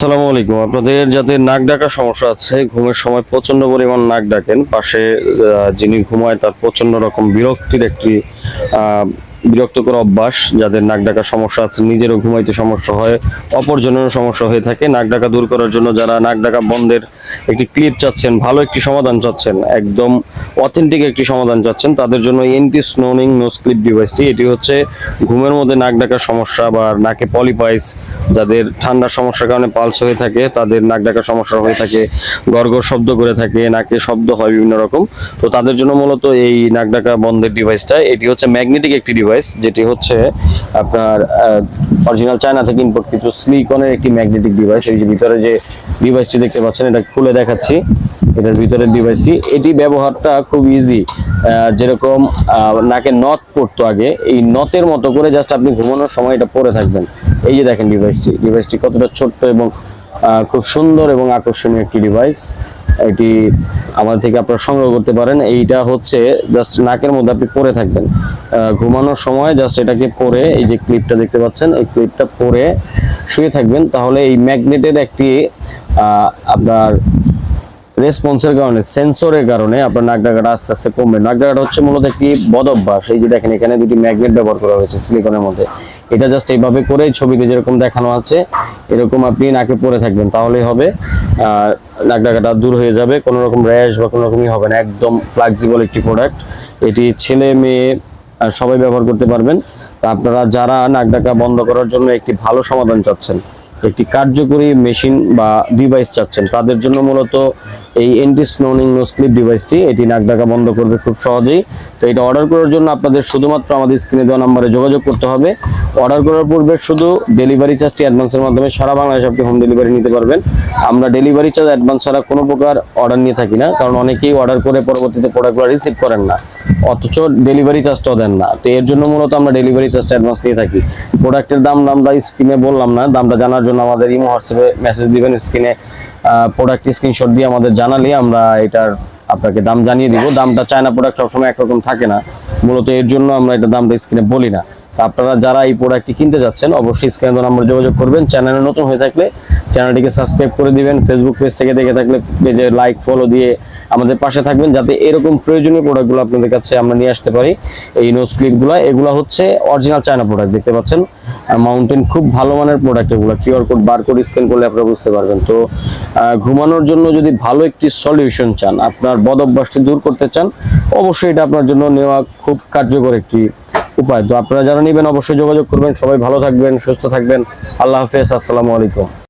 আসসালামু আলাইকুম। আপনাদের যাদের নাক ডাকার সমস্যা আছে, ঘুমের সময় প্রচণ্ড পরিমাণ নাক ডাকেন। পাশে যিনি ঘুমায় তার প্রচণ্ড রকম বিরক্তির একটি বিরক্তকর অভ্যাস, যাদের নাক ডাকা সমস্যা আছে, নিজেরও ঘুমাইতে সমস্যা হয়, অপরজনেরও সমস্যা হয়ে থাকে। নাক ডাকা দূর করার জন্য যারা নাক ডাকা বন্ধের একটি ক্লিপ চাচ্ছেন, ভালো একটি সমাধান চাচ্ছেন, একদম অথেন্টিক একটি সমাধান চাচ্ছেন, তাদের জন্য এন্টি স্নোনিং নোজ ক্লিপ ডিভাইসটি এটি হচ্ছে ঘুমের মধ্যে নাক ডাকার সমস্যা বা নাকে পলিপাইস যাদের ঠান্ডার সমস্যার কারণে পালস হয়ে থাকে, তাদের নাক ডাকার সমস্যা হয়ে থাকে, গড়গড় শব্দ করে থাকে, নাকে শব্দ হয় বিভিন্ন রকম। তো তাদের জন্য মূলত এই নাক ডাকা বন্ধের ডিভাইসটা এটি হচ্ছে ম্যাগনেটিক একটি ডিভাইস যেটি হচ্ছে আপনার অরিজিনাল চায়না থেকে ইম্পোর্ট কিছু সিলিকনের একটি ম্যাগনেটিক ডিভাইস এই যে ভিতরে যে ডিভাইসটি দেখতে পাচ্ছেন, এটা খুলে দেখাচ্ছি। এটার ভিতরের ডিভাইসটি এটি ব্যবহারটা খুব ইজি যেরকম নাকে নথ পড়তো আগে, এই নথের মতো করে জাস্ট আপনি ঘুমানোর সময় এটা পরে থাকবেন। এই যে দেখেন ডিভাইসটি ডিভাইসটি কতটা ছোট্ট এবং খুব সুন্দর এবং আকর্ষণীয় একটি ডিভাইস এটি আমাদের থেকে আপনারা সংগ্রহ করতে পারেন। এইটা হচ্ছে জাস্ট নাকের মধ্যে আপনি পরে থাকবেন। ঘুমানোর সময় জাস্ট এটাকে পরে এই যে ক্লিপটা দেখতে পাচ্ছেন এই ক্লিপটা পরে শুয়ে থাকবেন। তাহলে এই ম্যাগনেটের একটি আপনার রেসপন্সের কারণে, সেন্সরের কারণে আপনার নাক ডাকাটা আস্তে আস্তে কমবে। নাক ডাকাটা হচ্ছে মূলত একটি বদ অভ্যাস এই যে দেখেন, এখানে দুটি ম্যাগনেট ব্যবহার করা হয়েছে সিলিকনের মধ্যে। এটা জাস্ট এইভাবে করে ছবিতে যেরকম দেখানো আছে এরকম আপনি নাকে পরে থাকবেন, তাহলেই হবে। নাক ডাকাটা দূর হয়ে যাবে কোনো রকম র্যাশ বা কোনো রকমই হবে না, একদম ফ্লেক্সিবল একটি প্রোডাক্ট এটি ছেলে, মেয়ে সবাই ব্যবহার করতে পারবেন। তা আপনারা যারা নাক ডাকা বন্ধ করার জন্য একটি ভালো সমাধান চাচ্ছেন, একটি কার্যকরী মেশিন বা ডিভাইস চাচ্ছেন, তাদের জন্য মূলত এই এন্টি স্নোনিং নোজ ক্লিপ ডিভাইসটি এটি নাক ডাকা বন্ধ করবে খুব সহজেই। তো এটা অর্ডার করার জন্য আপনাদের শুধুমাত্র আমাদের স্ক্রিনে দেওয়া নাম্বারে যোগাযোগ করতে হবে। অর্ডার করার পূর্বে শুধু ডেলিভারি চার্জটি অ্যাডভান্সের মাধ্যমে সারা বাংলাদেশ আপনি হোম ডেলিভারি নিতে পারবেন। আমরা ডেলিভারি চার্জ অ্যাডভান্স ছাড়া কোনো প্রকার অর্ডার নিয়ে থাকি না, কারণ অনেকেই অর্ডার করে পরবর্তীতে প্রোডাক্টগুলো রিসিভ করেন না। অথচ ডেলিভারি চার্জটাও দেন না। তো এর জন্য মূলত আমরা ডেলিভারি চার্জটা অ্যাডভান্স নিয়ে থাকি। প্রোডাক্টের দাম আমরা স্ক্রিনে বললাম না, দামটা জানার জন্য আমাদের ইমো হোয়াটসঅ্যাপে মেসেজ দিবেন স্ক্রিনে প্রোডাক্ট স্ক্রিনশট দিয়ে আমাদের জানালে আমরা এটার আপনাকে দাম জানিয়ে দিব। দামটা চায়না প্রোডাক্ট সবসময় একরকম থাকে না। মূলত এর জন্য আমরা এটা দামটা স্ক্রিনে বলি না। আপনারা যারা এই প্রোডাক্টটি কিনতে যাচ্ছেন, অবশ্যই স্ক্রিনে নাম্বার যোগাযোগ করবেন। চ্যানেলে নতুন হয়ে থাকলে চ্যানেলটিকে সাবস্ক্রাইব করে দিবেন। ফেসবুক পেজ থেকে দেখে থাকলে পেজে লাইক ফলো দিয়ে আমাদের পাশে থাকবেন, যাতে এরকম প্রয়োজনীয় প্রোডাক্টগুলো আপনাদের কাছে আমরা নিয়ে আসতে পারি। এই নোজ ক্লিপগুলো এগুলো হচ্ছে অরিজিনাল চায়না প্রোডাক্ট দেখতে পাচ্ছেন? মাউন্টেন খুব ভালো মানের প্রোডাক্ট এগুলো। QR code bar code scan করলে আপনারা বুঝতে পারবেন। তো ঘুমানোর জন্য যদি ভালো একটি সলিউশন চান, আপনার বদ অভ্যাসটি দূর করতে চান, অবশ্যই এটা আপনার জন্য নেওয়া খুব কার্যকর একটি উপায়। তো আপনারা যারা নেবেন অবশ্যই যোগাযোগ করবেন। সবাই ভালো থাকবেন, সুস্থ থাকবেন। আল্লাহ হাফেজ। আসসালামু আলাইকুম।